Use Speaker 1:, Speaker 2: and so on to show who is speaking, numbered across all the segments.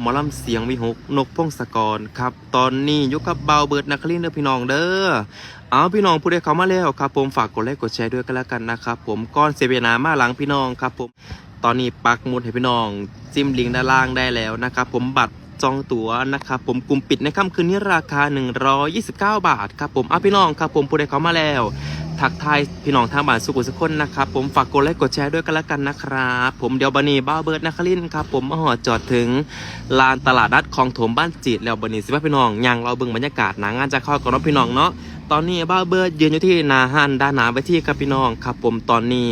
Speaker 1: หมอลำเสียงวิหกนกพงศกรครับ ตอนนี้ยู่กับเบาเบิร์ดนักลินทร์เด้อพี่น้องเด้อเอาพี่น้องผู้ใดเขามาแล้วครับ ผมฝากกดไลค์กดแชร์ด้วยกันแล้วกันนะครับผมก้อนเซเวนามาหลังพี่น้องครับผมตอนนี้ปักหมุดให้พี่น้องจิ้มลิงก์ด้านล่างได้แล้วนะครับผมบัตรจองตั๋วนะครับผมกลุ่มปิดในค่ำคืนนี้ราคา 129 บาทครับผมเอาพี่น้องครับผมผู้ใดเขามาแล้ว ทักทายพี่น้องทางบ้านสุขุสุขคนนะครับ ผมฝากกดไลค์กดแชร์ด้วยกันละกันนะครับ ผมเดียวบันีบ้าเบิร์ดนักลินครับ ผมมาหอดจอดถึงลานตลาดนัดคลองถมบ้านจีดแล้วบันีสิว่าพี่น้องยังเราเบิ่งบรรยากาศหนางานจะเข้าก่อนเนาะพี่น้องเนาะ ตอนนี้บ้าเบิร์ดยืนอยู่ที่นาหันด้านหนาไปที่ครับพี่น้องครับผมตอนนี้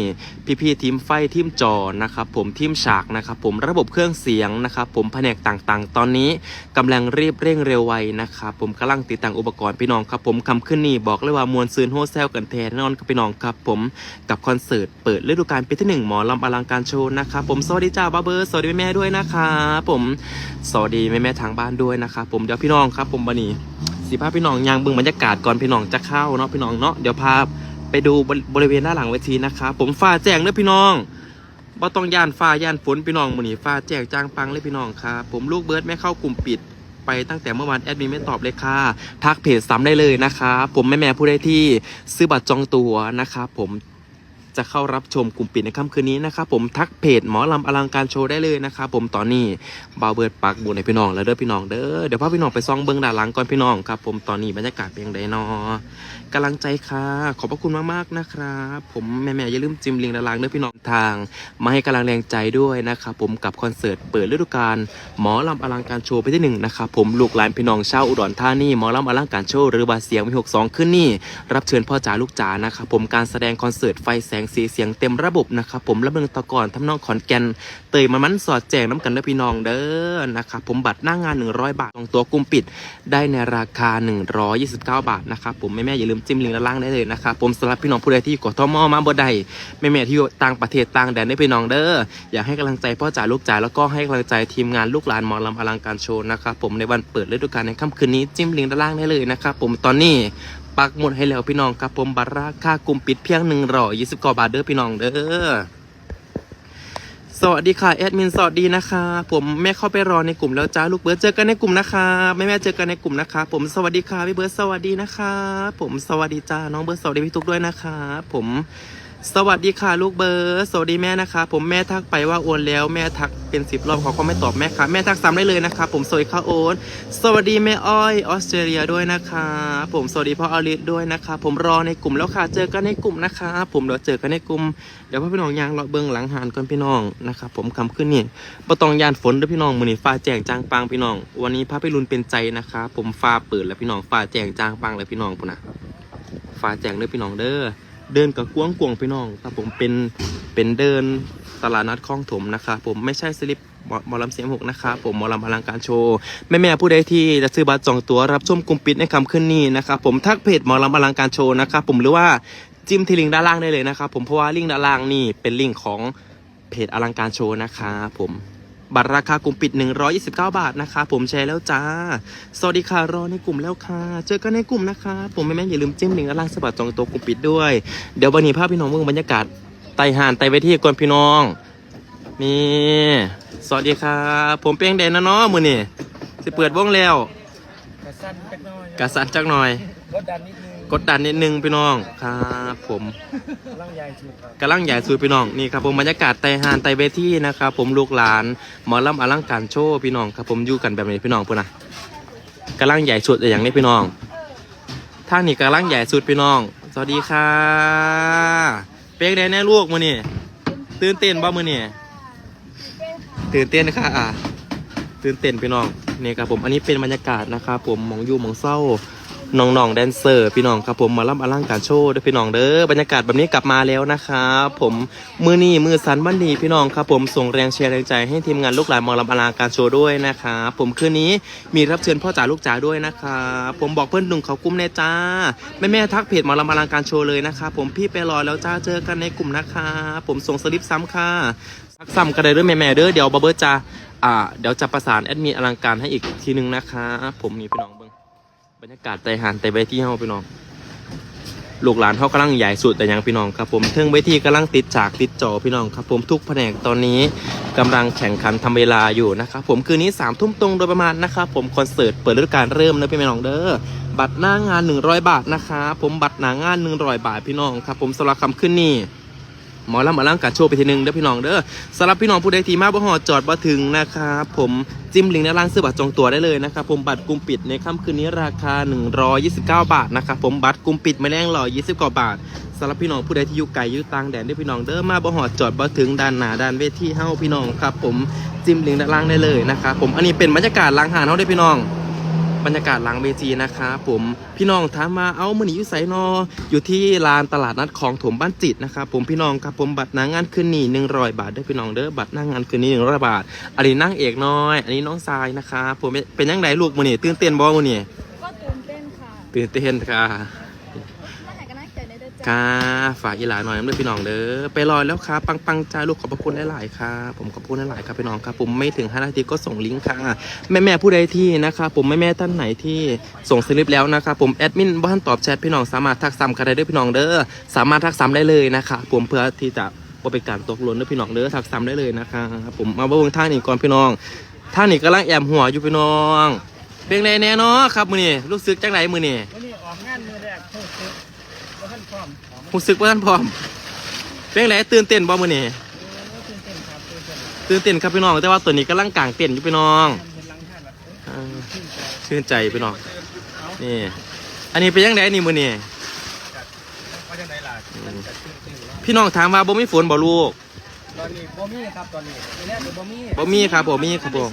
Speaker 1: พี่ๆทีมไฟทีมจอนะครับผมทีมฉากนะครับผมระบบเครื่องเสียงนะครับผมแผนกต่างๆ ตอนนี้กำลังรีบเร่งเร็วไวนะครับผมกำลังติดตั้งอุปกรณ์พี่น้องครับผมคำขึ้นนี่บอกเลยว่ามวลซืนโฮเซลกันแทนแน่นอนครับพี่น้องครับผมกับคอนเสิร์ตเปิดฤดูกาลปีที่หนึ่งหมอลำอลังการโชว์นะครับผมสวัสดีจ้าบ้าเบิร์ดสวัสดีแม่ด้วยนะครับผมสวัสดีแม่ๆทางบ้านด้วยนะครับผมเดี๋ยวพี่น้องครับผมบันนี้ สิพาพี่น้องยางบึงบรรยากาศก่อนพี่น้องจะเข้าเนาะพี่น้องเนาะเดี๋ยวพาไปดูบริเวณด้านหลังเวทีนะครับผมฟ้าแจ้งเด้อพี่น้องบ่ต้องย่านฟ้าย่านฝนพี่น้องมื้อนี้ฟ้าแจงจ้างปังเลยพี่น้องครับผมลูกเบิร์ดไม่เข้ากลุ่มปิดไปตั้งแต่เมื่อวานแอดมินไม่ตอบเลยค่ะ ทักเพจซ้ำได้เลยนะครับผมแม่แม่ผู้ใดที่ซื้อบัตรจองตัวนะครับผม จะเข้ารับชมกลุ่มปิดในค่ำคืนนี้นะครับผมทักเพจหมอลำอลังการโชว์ได้เลยนะครับผมตอนนี้บาวเบิร์ดปักบุญในพี่น้องแล้วเด้อพี่น้องเด้อเดี๋ยวพาพี่น้องไปซองเบิ้งด้านหลังก่อนพี่น้องครับผมตอนนี้บรรยากาศเป็นยังไงเนาะกำลังใจค่ะ ขอบพระคุณมากๆนะครับผมแม่ๆอย่าลืมจิ้มลิงก์ด้านล่างเด้อพี่น้องทางมาให้กำลังแรงใจด้วยนะครับผมกับคอนเสิร์ตเปิดฤดูกาลหมอลำอลังการโชว์ไปที่หนึ่งนะครับผมลูกหลานพี่น้องชาวอุดรธานีหมอลำอลังการโชว์หรือบาเสียงมีหกสองขึ้นนี่รับเชิญพ่อจ๋าลูกจ๋านะครับผมการแสดงคอนเสิร์ตไฟแสงสีเสียงเต็มระบบนะครับผมระเบิงตะกอนทำนองขอนแก่นเตยมันมันสอดแจงน้ำกันเด้อพี่น้องเด้อนะครับผมบัตรหน้างาน 100 บาทของตัวกลุ่มปิดได้ในราคา 129 บาทนะครับผมแม่ๆอย่าลืมจิ้มลิงก์ด้านล่างได้เลยนะครับผมสำหรับพี่น้องผู้ใดที่อยู่กทมมาบ่ได้แม่ที่อยู่ต่างประเทศต่างแดนได้พี่น้องเด้ออยากให้กำลังใจพ่อจ๋าลูกจ๋าแล้วก็ให้กำลังใจทีมงานลูกหลานมอลำอลังการโชว์นะครับผมในวันเปิดฤดูกาลในค่ำคืนนี้จิ้มลิงก์ด้านล่างได้เลยนะครับผมตอนนี้ ปักหมดให้แล้วพี่น้องครับผมบัตรราคากลุ่มปิดเพียงหนึ่งรอยี่สิบกว่าทเด้อพี่น้องเด้อสวัสดีค่ะแอดมินสวัสดีนะคะ ผมแม่เข้าไปรอในกลุ่มแล้วจ้าลูกเบิร์ดเจอกันในกลุ่มนะคะแม่แม่เจอกันในกลุ่มนะคะ ผมสวัสดีค่ะพี่เบิร์ดสวัสดีนะคะ ผมสวัสดีจ้าน้องเบิร์ดสวัสดีพี่ทุกด้วยนะคะ ผม สวัสดีค่ะลูกเบิร์สวัสดีแม่นะคะ ผมแม่ทักไปว่าโอนแล้วแม่ทักเป็นสิบรอบเขาก็ไม่ตอบแม่ค่ะแม่ทักซ้ำได้เลยนะคะ ผมสวัสดีค่ะโอนสวัสดีแม่อ้อยออสเตรเลียด้วยนะคะ ผมสวัสดีพ่ออลิสด้วยนะคะ ผมรอในกลุ่มแล้วค่ะเจอกันในกลุ่มนะคะ ผมเดี๋ยวเจอกันในกลุ่มเดี๋ยวพ่อพี่น้องยางเลาะเบิ้องหลังหานก่อนพี่น้องนะครับผมคำขึ้นนี่ประตองยานฝนด้วยพี่น้องมือนี้ฟ้าแจงจางปางพี่น้อง วันนี้พระพิรุณเป็นใจนะคะ ผมฟ้าเปิดแล้วพี่น้องฟ้าแจงจางปางแล้วพี่น้องปุ่นนะฟ้าแจงเด้อพี่น้องเด้อ เดินกับกวงกวงพี่น้องครับผมเป็นเป็นเดินตลาดนัดคลองถมนะคะผมไม่ใช่สลิปหมอลำเสียงหกนะคะผมหมอลำอลังการโชว์แม่แม่ผู้ใดที่จะซื้อบัตรจองตั๋วรับชมกลุ่มปิดในคำขึ้นนี้นะครับผมทักเพจหมอลำอลังการโชว์นะครับผมหรือว่าจิ้มที่ลิงก์ด้านล่างได้เลยนะครับผมเพราะว่าลิงก์ด้านล่างนี่เป็นลิงก์ของเพจอลังการโชว์นะคะผม บัตรราคากลุ่มปิด 129 บาทนะคะ ผมแชร์แล้วจ้า สวัสดีค่ะรอในกลุ่มแล้วค่ะ เจอกันในกลุ่มนะคะ ผมแม่แม่ๆอย่าลืมจิ้มลิงก์ด้านล่างสบัดจองตัวกลุ่มปิดด้วย เดี๋ยววันนี้ภาพพี่น้องเมืองบรรยากาศไต่ห่านไต่ไปที่ก่อนพี่น้องนี่สวัสดีครับ ผมเปียงแดนนะเนาะมือนี่สิเปิดวงแล้ว
Speaker 2: กระสั้นเล็กน้อย
Speaker 1: กระสันจักหน่อย
Speaker 2: กดดันนิดนึง
Speaker 1: กดดันนิดนึงพี่น้องครับผม
Speaker 2: ร่างใหญ่สุดครับ
Speaker 1: กำลังใหญ่สุดพี่น้องนี่ครับผมบรรยากาศไต่หานไต่เวทีนะครับผมลูกหลานหมอลำอลังการโชว์พี่น้องครับผมอยู่กันแบบนี้พี่น้องพุ่นนะกำลังใหญ่สุดอย่างนี้พี่น้องท่างนี่กำลังใหญ่สุดพี่น้อง สวัสดีค่ะ เป๊กได้แน่ลูกมือนี่ตื่นเต้นบ่มือนี่ตื่นเต้นค่ะอะตื่นเต้นพี่น้องนี่ครับผมอันนี้เป็นบรรยากาศนะครับผมหมองอยู่หมองเศร้า น้องๆแดนเซอร์ พี่น้องครับผมมาล่ำอลังการโชว์ด้วยพี่น้องเด้อบรรยากาศแบบนี้กลับมาแล้วนะครับผมมือนี่มือสันวันดีพี่น้องครับผมส่งแรงเชียร์แรงใจให้ทีมงานลูกหลานมอลำอลังการโชว์ด้วยนะครับผมคืนนี้มีรับเชิญพ่อจ๋าลูกจ๋าด้วยนะครับผมบอกเพื่อนดุงเขากุ้มแน่จ้าแม่แม่ทักเพจมอลำอลังการโชว์เลยนะครับผมพี่ไปรอแล้วจ้าเจอกันในกลุ่มนะคะผมส่งสลิปซ้ำค่ะซักซ้ำกันเลยเด้อแม่ๆเด้อเดี๋ยวบับเบิร์จะอ่าเดี๋ยวจะประสานแอดมินอลังการให้อีกทีนึงนะคะผมนี่พี่น้องเบิง บรรยากาศไต่หานไต่ใบที่เฮาพี่น้องลูกหลานเขากำลังใหญ่สุดแต่ยังพี่น้องครับผมเทิงเวทีกำลังติดฉากติดจอพี่น้องครับผมทุกแผนกตอนนี้กำลังแข่งขันทำเวลาอยู่นะครับผมคืนนี้สามทุ่มตรงโดยประมาณนะครับผมคอนเสิร์ตเปิดฤดูกาลเริ่มนะพี่น้องเด้อบัตรหน้างาน 100 บาทนะครับผมบัตรหน้างาน 100 บาทพี่น้องครับผมสำหรับคำขึ้นนี่ หมอลำมาล่างการโชว์ไปทีหนึงเด้อพี่น้องเด้อสำหรับพี่น้องผู้ใดที่มาบ่หอดจอดบ่ถึงนะครับผมจิ้มลิงก์ด้านล่างซื้อบัตรจองตัวได้เลยนะครับผมบัตรกลุ่มปิดในค่ำคืนนี้ราคา 129 บาทนะครับผมบัตรกลุ่มปิดไม่แรงหล่อ20กว่าบาทสำหรับพี่น้องผู้ใดที่อยู่ไกลอยู่ต่างแดนเด้อพี่น้องเด้อมาบ่หอดจอดบ่ถึงด้านหน้าด้านเวทีเฮาพี่น้องครับผมจิ้มลิงก์ด้านล่างได้เลยนะครับผมอันนี้เป็นบรรยากาศล้างหานเฮาได้อพี่น้อง บรรยากาศหลังเวทีนะครับผมพี่น้องถามมาเอามือหนีอยู่ไสนออยู่ที่ลานตลาดนัดคลองถมบ้านจิตนะครับผมพี่น้องครับผมบัตรหนางานคืนนี้หนึ่งร้อยบาทเด้อพี่น้องเด้อบัตรหนางานคืนนี้หนึ่งร้อยบาท อันนี้นั่งเอกน้อย อันนี้น้องทรายนะครับผมเป็นยังไงลูกมือนี่ตื่นเต้นบ่มือนี่
Speaker 3: ก็ตื่นเต้นค่ะ
Speaker 1: ตื่นเต้นค่ะ
Speaker 3: มาหากัน จ้า
Speaker 1: ค่ะฝากอีหลาหน่อยน้ำเด้อพี่น้องเด้อไปรอยแล้วครับปังปังจ้าลูกขอบพระคุณหลายๆครับผมขอบคุณหลายๆครับพี่น้องครับผมไม่ถึง5นาทีก็ส่งลิงก์ค่ะแม่แม่ผู้ใดที่นะครับผมแม่แม่ท่านไหนที่ส่งสลิปแล้วนะครับผมแอดมินบ้านตอบแชทพี่น้องสามารถทักซ้ำกันได้ด้วยพี่น้องเด้อสามารถทักซ้ำได้เลยนะครับผมเพื่อที่จะบ่าเป็นการตกหล่นด้อพี่น้องเด้อทักซ้ำได้เลยนะครับผมมาเบิ่งท่างนี้ก่อนพี่น้องท่างนี้กำลังแอมหัวอยู่พี่น้องเป็นไรแน่เนาะครับมือนี่รู้สึกจังไรมือนี่
Speaker 2: วันนี้ออกงานมือแรก พร้อมออก
Speaker 1: รู้สึกว่าท่านพร้อม เป็นไรตื่นเต้นบ่มือนี่
Speaker 2: ตื่นเต้นครับตื่นเต้น
Speaker 1: ตื่นเต้นครับพี่น้อง แต่ว่าตัวนี้กำลังกลางเต้นอยู่พี่น้อง
Speaker 2: ทำเป็นลังท่านละ
Speaker 1: อ่า
Speaker 2: ชื่นใจ
Speaker 1: ชื่นใจพี่น้อง
Speaker 2: เอา
Speaker 1: นี่ อันนี้เป็นยังไงนี่มือนี่
Speaker 2: ว่าจะไหนล่ะมันจะชื่นชื่นเนาะ
Speaker 1: พี่น้องถามว่าบ่มีฝนบ่ลูก
Speaker 2: ตอนนี้บ่มีครับตอนนี้ทีแรกคือบ่มี
Speaker 1: บ่มีครับบ่มีครับผม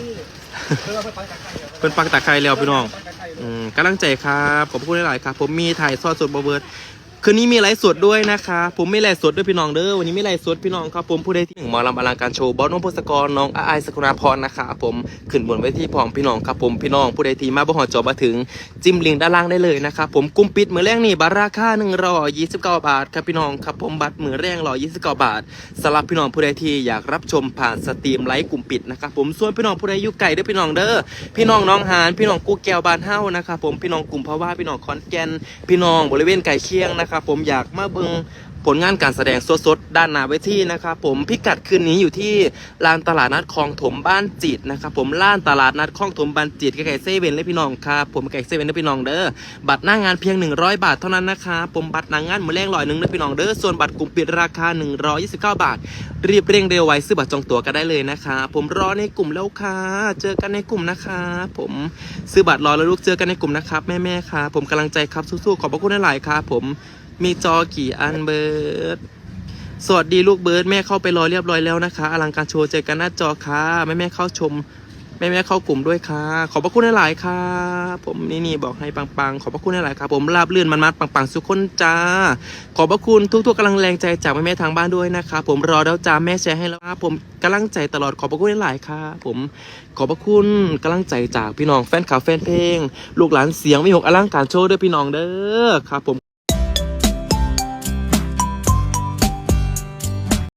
Speaker 2: เพื่อไปปักตะไคร้
Speaker 1: เพิ่นปักตะไคร้แล้วพี่น้อง
Speaker 2: ปักตะไคร้
Speaker 1: อืมกำลังใจครับขอบคุณหลายๆครับ ผมมีถ่ายทอดสดบเบิร์ด คืนนี้มีไลฟ์สดด้วยนะคะ ผมไม่ไลฟ์สดด้วยพี่น้องเด้อวันนี้ไม่ไลฟ์สดพี่น้องครับผมผู้ใดที่หนึ่งหมอลำอลังการโชว์บอสน้องพศกรน้องอาไอายสกุณาพรนะคะผมขึ้นบนเวทีพร้อมพี่น้องครับผมพี่น้องผู้ใดที่มาบ่หอจอมาถึงจิ้มลิงก์ด้านล่างได้เลยนะครับผมกลุ่มปิดมือแรกนี่บัตรราคา1 2 9บเก้าบาทครับพี่น้องครับผมบัตรมือแรก129บเก้าบาทสำหรับพี่น้องผู้ใดที่อยากรับชมผ่านสตรีมไลฟ์กลุ่มปิดนะครับผมส่วนพี่น้องผู้ใดอยู่ไกลเด้อพี่น้องเด้อพี่น้องน้องหานพี่น้องกูแก้วบานเฮ้านะครับผมพี่น้องกลุ่มภาวะพี่น้องขอนแกนพี่น้องบริเวณไก่เคียงนะครับผมอยากมาเบิ่งผลงานการแสดงสดๆด้านหน้าเวทีนะครับผมพิกัดคืนนี้อยู่ที่ลานตลาดนัดคลองถมบ้านจิตนะครับผมล้านตลาดนัดคลองถมบ้านจิตใกล้ๆเซเว่นเลยพี่น้องครับผมไก่เซเว่นเลยพี่น้องเด้อบัตรหน้างานเพียง 100 บาทเท่านั้นนะครับผมบัตรหน้างานมือแรงลอยหนึ่งนะพี่น้องเด้อส่วนบัตรกลุ่มปิดราคา 129 บาท รีบเร่งเร็วไว้ซื้อบัตรจองตั๋วกันได้เลยนะคะผมรอในกลุ่มแล้วค่ะเจอกันในกลุ่มนะคะผมซื้อบัตรรอแล้วลูกเจอกันในกลุ่มนะครับแม่แม่ๆค่ะผมกำลังใจครับสู้ๆขอบพระคุณหลายๆครับผม มีจอกี่อันเบิร์ดสวัสดีลูกเบิร์ดแม่เข้าไปรอเรียบร้อยแล้วนะคะ อลังการโชว์เจอกันหน้าจอค่ะแม่แม่เข้าชม แม่แม่เข้ากลุ่มด้วยค่ะ ขอบพระคุณหลายๆค่ะ ผมนี่นี่บอกให้ปังๆ ขอบพระคุณหลายๆครับผมราบเลื่อนมันมัดปังๆสุขคนจ้า ขอบพระคุณทุกๆกำลังแรงใจจากแม่ๆทางบ้านด้วยนะครับผมรอแล้วจ้าแม่แชร์ให้แล้วผมกำลังใจตลอดขอบพระคุณหลายๆครับผมขอบพระคุณกำลังใจจากพี่น้องแฟนคลับแฟนเพลง ลูกหลานเสียงวิหกอลังการโชว์ด้วยพี่น้องเด้อครับผม